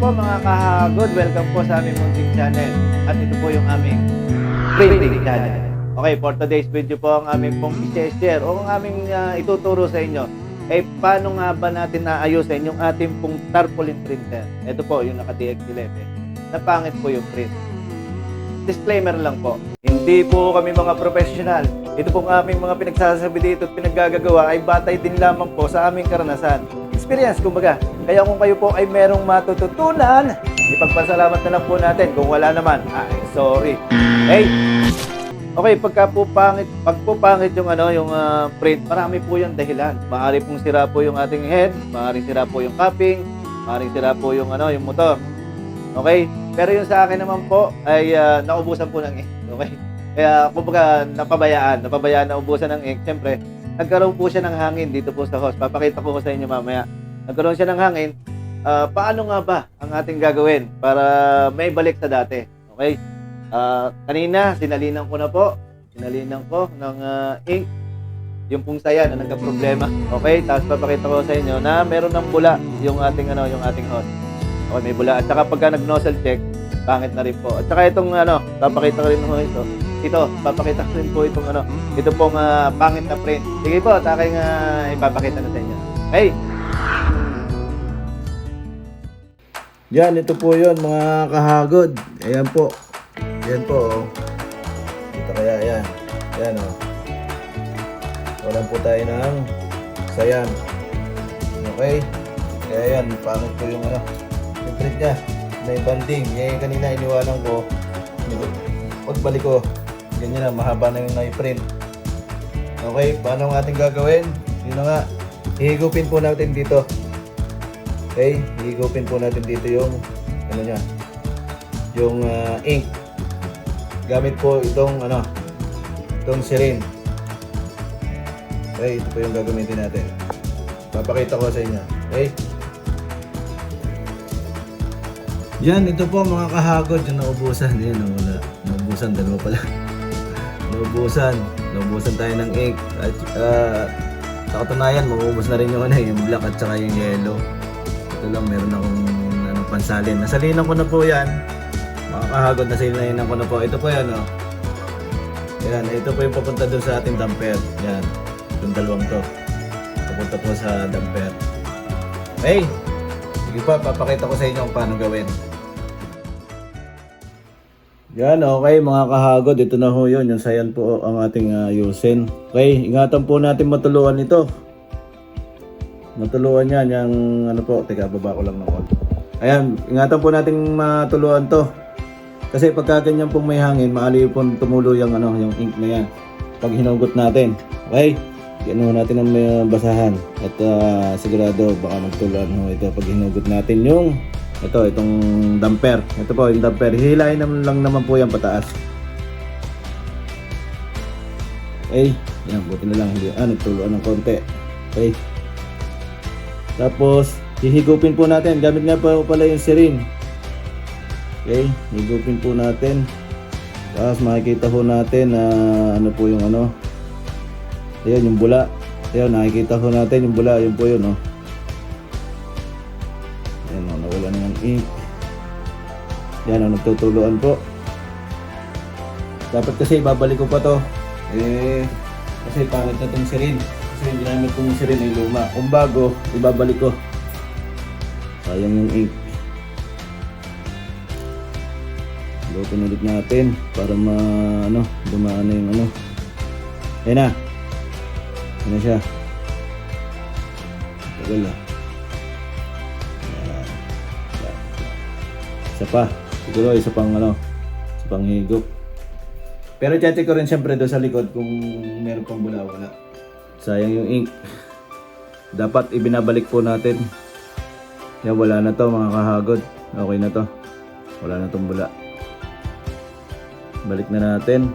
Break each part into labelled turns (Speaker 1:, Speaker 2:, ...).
Speaker 1: po mga kahagod, welcome po sa aming munting channel. At ito po yung aming printing channel. Okay, for today's video po ang aming pong i-share o ang aming ah, ituturo sa inyo ay paano nga ba natin naayusin yung ating pong tarpaulin printer. Ito po yung naka DX11. Napangit po yung print. Disclaimer lang po, hindi po kami mga professional. Ito pong aming mga pinagsasabi dito at pinaggagawa ay batay din lamang po sa aming karanasan. Experience, kumbaga. Kaya kung kayo po ay merong matututunan, ipagpasalamat na lang po natin. Kung wala naman, ay sorry. Hey! Okay, pagka po pangit, pag po pangit yung ano, yung ah, print, marami po yung dahilan. Maari pong sira po yung ating head, maaaring sira po yung cupping, maaaring sira po yung ano, yung motor. Okay? Pero yung sa akin naman po ay ah, naubusan po ng ink. Okay? Kaya kumbaga napabayaan, napabayaan na ubusan ng ink. Siyempre, nagkaroon po siya ng hangin dito po sa host. Papakita ko sa inyo mamaya. Nagkaroon siya ng hangin. Ah, paano nga ba ang ating gagawin para may balik sa dati? Okay? Ah, kanina, sinalinan ko na po. Sinalinan ko ng ah, ink. Yung pong saya na nagka-problema. Okay? Tapos papakita ko sa inyo na meron ng bula yung ating ano, yung ating host. Okay, may bula. At saka pagka nag-nozzle check, pangit na rin po. At saka itong ano, papakita ko rin mo ito. Ito, papakita ko rin po itong ano, ito pong ah, pangit na print. Sige po, taking uh, ipapakita na sa inyo. Hey!
Speaker 2: Yan, ito po yon mga kahagod. Ayan po. Yan po. Oh. Kita kaya yan. Yan o. Oh. Walan po tayo ng sayan. Okay? Kaya yan, pangit po yung ano. Yung print niya. May banding. Yan yung kanina iniwanan ko. Pagbalik ko. Ganyan na, mahaba na yung na-print. Okay, paano ang ating gagawin? Yun na nga. Ihigupin po natin dito. Okay, higupin po natin dito yung ano niya, yung ah, ink. Gamit po itong ano, itong sirin. Okay, ito po yung gagamitin natin. Papakita ko sa inyo. Okay? Yan, ito po mga kahagod yung naubusan. Yan, wala. Naubusan, dalawa pala. Naubusan. Naubusan tayo ng ink. At uh, sa katunayan, maubos na rin yung ano, yung black at saka yung yellow. Ito lang, meron akong ano, pansalin. Nasalinan ko na po yan. Mga kahagod, nasalinan ko na po. Ito po yan, oh. Yan, ito po yung papunta doon sa ating damper. Yan, yung dalawang to. Papunta po sa damper. Hey! Sige pa, papakita ko sa inyo kung paano gawin. Yan, okay mga kahagod. Ito na ho yun. Yung sayan po ang ating uh, yusin. Okay, ingatan po natin matuluan ito. Matuluan yan. Yung ano po, teka, baba ko lang ng konti. Ayan, ingatan po natin matuluan to. Kasi pagka ganyan pong may hangin, maali po tumulo yung, ano, yung ink na yan. Pag hinugot natin. Okay? Ganoon natin ang may basahan. At ah, sigurado baka magtuluan ho ito pag hinugot natin yung ito, itong damper. Ito po, yung damper. Hihilahin naman lang naman po yan pataas. Okay. Yan, buti na lang. Hindi, ah, nagtuluan ng konti. Okay. Tapos, hihigupin po natin. Gamit nga po pala yung sirin. Okay. Higupin po natin. Tapos makikita po natin na ano po yung ano. Ayan, yung bula. Ayan, nakikita po natin yung bula. Yun po yun, oh. 8. Yan ang nagtutuluan po. Dapat kasi ibabalik ko pa to. Eh, kasi pangit na itong sirin. Kasi yung ginamit kong sirin ay luma. Kung bago, ibabalik ko. Sayang yung ink. Lutin ulit natin para ma ano, dumaan na yung ano. Ayan na. Ayan na siya. Tagal ah. Isa pa. Siguro isa pang ano, isa pang higop. Pero check ko rin siyempre doon sa likod kung meron pang bula wala. Sayang yung ink. Dapat ibinabalik po natin. Yan wala na to mga kahagod. Okay na to. Wala na tong bula. Balik na natin.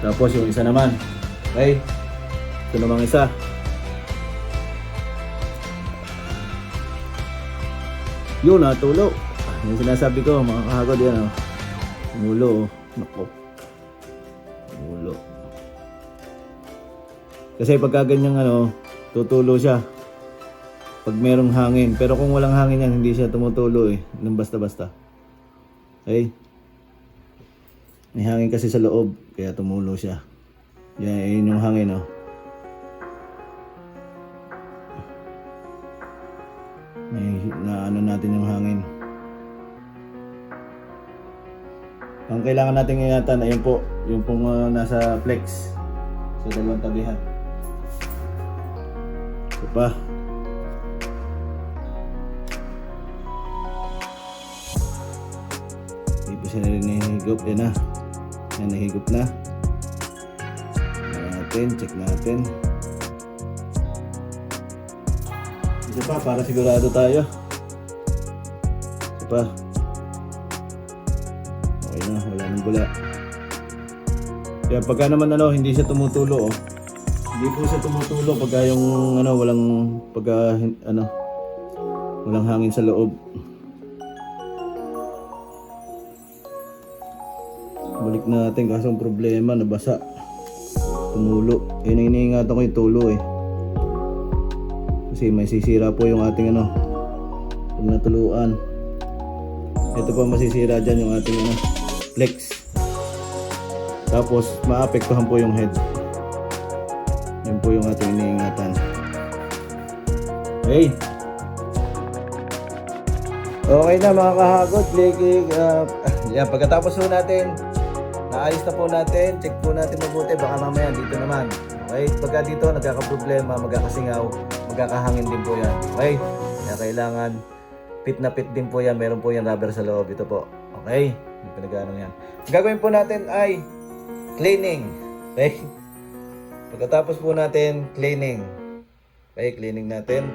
Speaker 2: Tapos yung isa naman. Okay? Ito namang isa. Yun, natulo. Yung sinasabi ko, mga kahagod yan. Oh. Mulo, oh. Nako. Mulo. Kasi pagka ganyang ano, tutulo siya. Pag merong hangin. Pero kung walang hangin yan, hindi siya tumutulo eh. Nang basta-basta. Okay? May hangin kasi sa loob, kaya tumulo siya. Yan, yun yung hangin, oh. May, na ano natin yung hangin. Ang kailangan natin ingatan, ayun po, yung pong uh, nasa flex sa dalawang tabihan. Ito pa. Hindi pa siya rin nahihigop. Yan na. Yan, nahigop na. Natin, check natin. Isa pa, para sigurado tayo. Isa pa. Okay na, wala nang bula. Kaya pagka naman ano, hindi siya tumutulo oh. Hindi po siya tumutulo pagka yung ano, walang pagka ano, walang hangin sa loob. Balik natin kaso ang problema nabasa. Tumulo. Yun ang iniingatan ko yung tulo eh. Kasi may sisira po yung ating ano, pag natuluan. Ito pa masisira dyan yung ating ano, flex. Tapos maapektuhan po yung head. Yan po yung ating iniingatan. Okay. Okay na mga kahagod, Blakey. Uh, yan, pagkatapos po natin, naayos na po natin, check po natin mabuti, baka mamaya dito naman. Okay, pagka dito nagkakaproblema, magkakasingaw, magkakahangin din po yan. Okay, kaya kailangan fit na fit din po yan, meron po yan rubber sa loob, ito po. Okay, yung pinag yan. Ang gagawin po natin ay cleaning. Okay, pagkatapos po natin, cleaning. Okay, cleaning natin.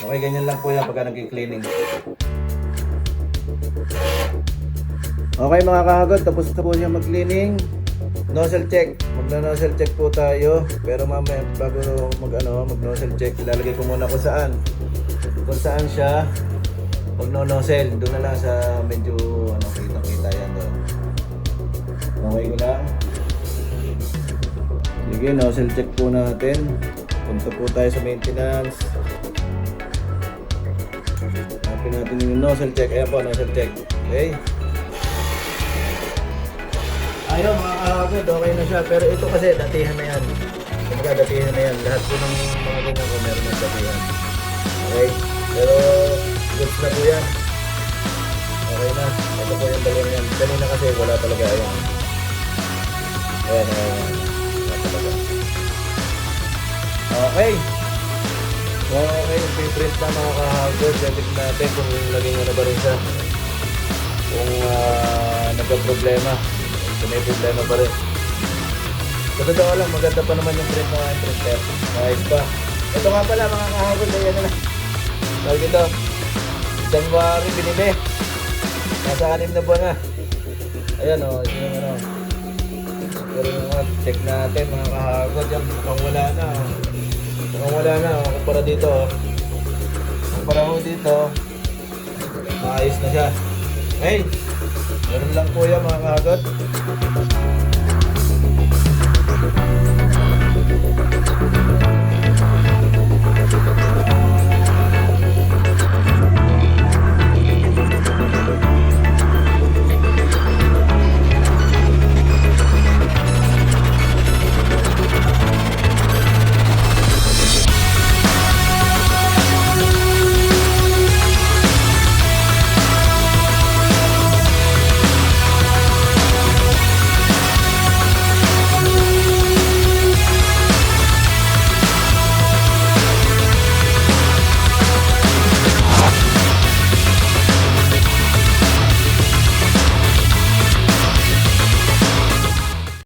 Speaker 2: Okay, ganyan lang po yan pagka nag-cleaning. Okay mga kahagod, tapos na po siya mag-cleaning. Nozzle check. Magno-nozzle check po tayo. Pero mamaya bago mag ano, mag-nozzle check, ilalagay ko muna kung saan. Kung saan siya magno-nozzle. Doon na lang sa medyo ano, kitang-kita yan doon. Okay ko lang. Sige, nozzle check po natin. Punta po tayo sa maintenance. Hanapin natin yung nozzle check. Ayan po, nozzle check. Okay. Ayun mga kahagod, okay na siya. Pero ito kasi datihan na yan. Kumbaga datihan na yan. Lahat po ng mga ganyan ko meron ng datihan. Okay? Pero goods na po yan. Okay na. Ito po yung dalawang yan. Kanina kasi wala talaga yan. Ayan, ayan, ayan. Wala talaga. Okay. Okay, yung print na mga kahagod. Check natin kung laging ano ba rin siya. Kung uh, nagka-problema. May problema pa rin. Sa totoo lang, maganda pa naman yung print ng aking printer. Ayos pa. Ito nga pala mga kahagod, ayan na lang. Tawag ito. January binili. Nasa anim na buwan na. Ayan o, oh, ito yung ano. Pero mga check natin mga kahagod. Yan, mukhang wala na. oh. Mukhang wala na. oh. Kumpara dito. oh. Kumpara ko dito. Maayos na siya. Hey! Ganun lang po yan mga kagot.